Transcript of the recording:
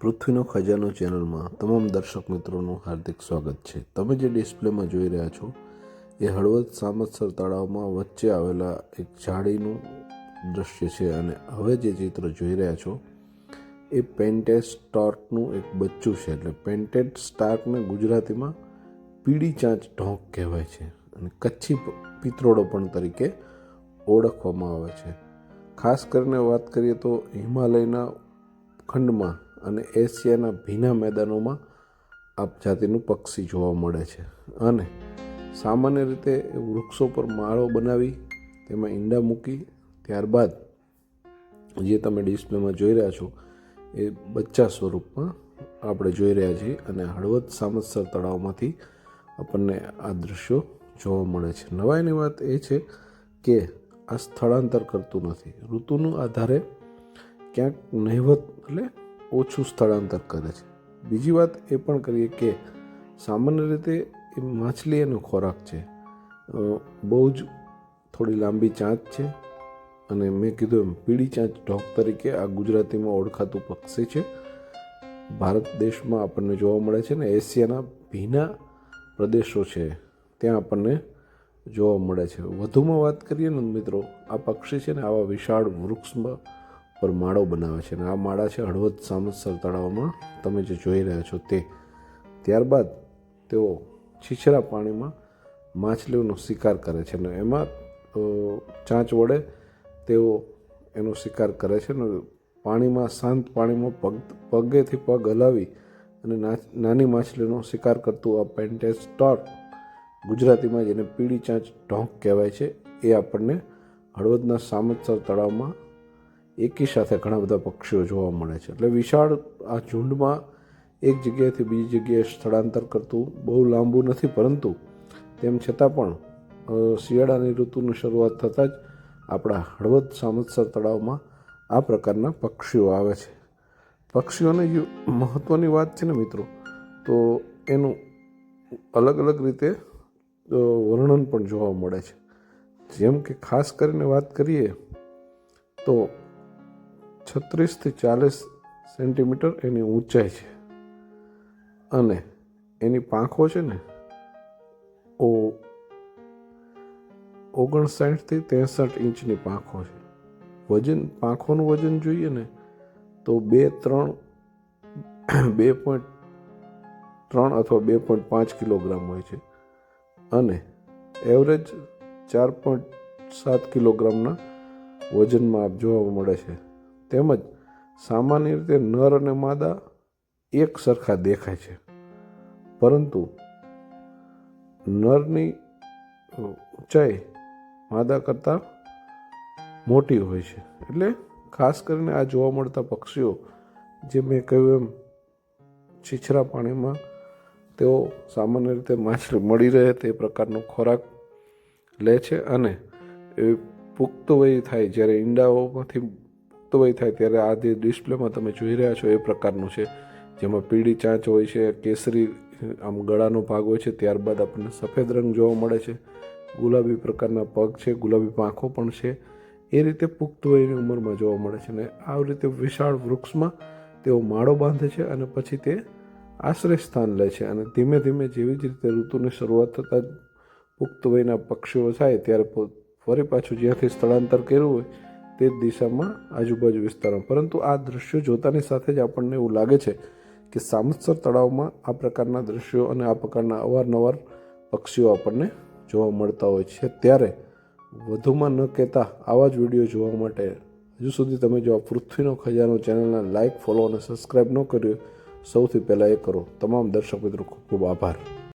પૃથ્વીનો ખજાનો ચેનલમાં તમામ દર્શક મિત્રોનું હાર્દિક સ્વાગત છે. તમે જે ડિસ્પ્લેમાં જોઈ રહ્યા છો, એ હળવદ સામતસર તળાવમાં વચ્ચે આવેલા એક ઝાડીનું દૃશ્ય છે અને હવે જે ચિત્ર જોઈ રહ્યા છો, એ પેન્ટેડ સ્ટાર્કનું એક બચ્ચું છે. એટલે પેન્ટેડ સ્ટાર્કને ગુજરાતીમાં પીળી ચાંચ ઢોંક કહેવાય છે અને કચ્છી પિત્રોડો પણ તરીકે ઓળખવામાં આવે છે. ખાસ કરીને વાત કરીએ તો હિમાલયના ખંડમાં અને એશિયાના ભીના મેદાનોમાં આપ જાતિનું પક્ષી જોવા મળે છે. અને સામાન્ય રીતે વૃક્ષો પર માળો બનાવી તેમાં ઈંડા મૂકી ત્યારબાદ જે તમે ડિસ્પ્લેમાં જોઈ રહ્યા છો, એ બચ્ચા સ્વરૂપમાં આપણે જોઈ રહ્યા છીએ અને હળવદ સામતસર તળાવમાંથી આપણને આ દૃશ્યો જોવા મળે છે. નવાઈની વાત એ છે કે આ સ્થળાંતર કરતું નથી. ઋતુનું આધારે ક્યાંક નહિવત એટલે ઓછું સ્થળાંતર કરે છે. બીજી વાત એ પણ કરીએ કે સામાન્ય રીતે એ માછલી એનો ખોરાક છે. બહુ જ થોડી લાંબી ચાંચ છે અને મેં કીધું એમ પીળી ચાંચ ઢોક તરીકે આ ગુજરાતીમાં ઓળખાતું પક્ષી છે. ભારત દેશમાં આપણને જોવા મળે છે ને એશિયાના ભીના પ્રદેશો છે, ત્યાં આપણને જોવા મળે છે. વધુમાં વાત કરીએ ને મિત્રો, આ પક્ષી છે ને આવા વિશાળ વૃક્ષમાં પર માળો બનાવે છે અને આ માળા છે હળવદ સામતસર તળાવમાં તમે જે જોઈ રહ્યા છો તે. ત્યારબાદ તેઓ છીછરા પાણીમાં માછલીઓનો શિકાર કરે છે અને એમાં ચાંચ વડે તેઓ એનો શિકાર કરે છે ને પાણીમાં, શાંત પાણીમાં પગ, પગેથી પગ હલાવી અને નાની માછલીનો શિકાર કરતું આ પેન્ટેસ સ્ટોર્ક ગુજરાતીમાં જેને પીળી ચાંચ ઢોંક કહેવાય છે, એ આપણને હળવદના સામતસર તળાવમાં એકી સાથે ઘણા બધા પક્ષીઓ જોવા મળે છે. એટલે વિશાળ આ ઝુંડમાં એક જગ્યાએથી બીજી જગ્યાએ સ્થળાંતર કરતું બહુ લાંબુ નથી, પરંતુ તેમ છતાં પણ શિયાળાની ઋતુની શરૂઆત થતાં જ આપણા હળવદ સામતસર તળાવમાં આ પ્રકારના પક્ષીઓ આવે છે. પક્ષીઓને જે મહત્ત્વની વાત છે ને મિત્રો, તો એનું અલગ અલગ રીતે વર્ણન પણ જોવા મળે છે. જેમ કે ખાસ કરીને વાત કરીએ તો છત્રીસથી ચાલીસ સેન્ટીમીટર એની ઊંચાઈ છે. અને એની પાંખો છે ને, ઓ ઓગણસાઠથી ત્રેસઠ ઇંચની પાંખો છે. વજન, પાંખોનું વજન જોઈએ ને, તો બે ત્રણ, બે પોઈન્ટ ત્રણ અથવા બે પોઈન્ટ પાંચ કિલોગ્રામ હોય છે. અને એવરેજ ચાર પોઈન્ટ સાત કિલોગ્રામના વજનમાં આપ જોવા મળે છે. તેમજ સામાન્ય રીતે નર અને માદા એક સરખા દેખાય છે. પરંતુ નરની ઊંચાઈ માદા કરતાં મોટી હોય છે. એટલે ખાસ કરીને આ જોવા મળતા પક્ષીઓ, જે મેં કહ્યું એમ, છીછરા પાણીમાં તેઓ સામાન્ય રીતે માછલી મળી રહે તે પ્રકારનો ખોરાક લે છે અને એ પુખ્ત વય થાય જ્યારે ઈંડાઓમાંથી વય થાય ત્યારે આ જે ડિસ્પ્લેમાં તમે જોઈ રહ્યા છો એ પ્રકારનું છે. જેમાં પીળી ચાંચ હોય છે, કેસરી, આમ ગળાનો ભાગ હોય છે, ત્યારબાદ આપણને સફેદ રંગ જોવા મળે છે. ગુલાબી પ્રકારના પગ છે, ગુલાબી પાંખો પણ છે. એ રીતે પુખ્ત વયની ઉંમરમાં જોવા મળે છે અને આ રીતે વિશાળ વૃક્ષમાં તેઓ માળો બાંધે છે અને પછી તે આશ્રય સ્થાન લે છે અને ધીમે ધીમે જેવી જ રીતે ઋતુની શરૂઆત થતાં પુખ્ત વયના પક્ષીઓ થાય ત્યારે ફરી પાછું જ્યાંથી સ્થળાંતર કર્યું હોય તે જ દિશામાં આજુબાજુ વિસ્તારમાં. પરંતુ આ દૃશ્યો જોતાની સાથે જ આપણને એવું લાગે છે કે સામતસર તળાવમાં આ પ્રકારના દૃશ્યો અને આ પ્રકારના અવારનવાર પક્ષીઓ આપણને જોવા મળતા હોય છે. ત્યારે વધુમાં ન કહેતા આવા જ વીડિયો જોવા માટે હજુ સુધી તમે જો આ પૃથ્વીનો ખજાનો ચેનલને લાઇક ફોલો અને સબસ્ક્રાઈબ ન કર્યું, સૌથી પહેલાં એ કરો. તમામ દર્શક મિત્રો ખૂબ ખૂબ આભાર.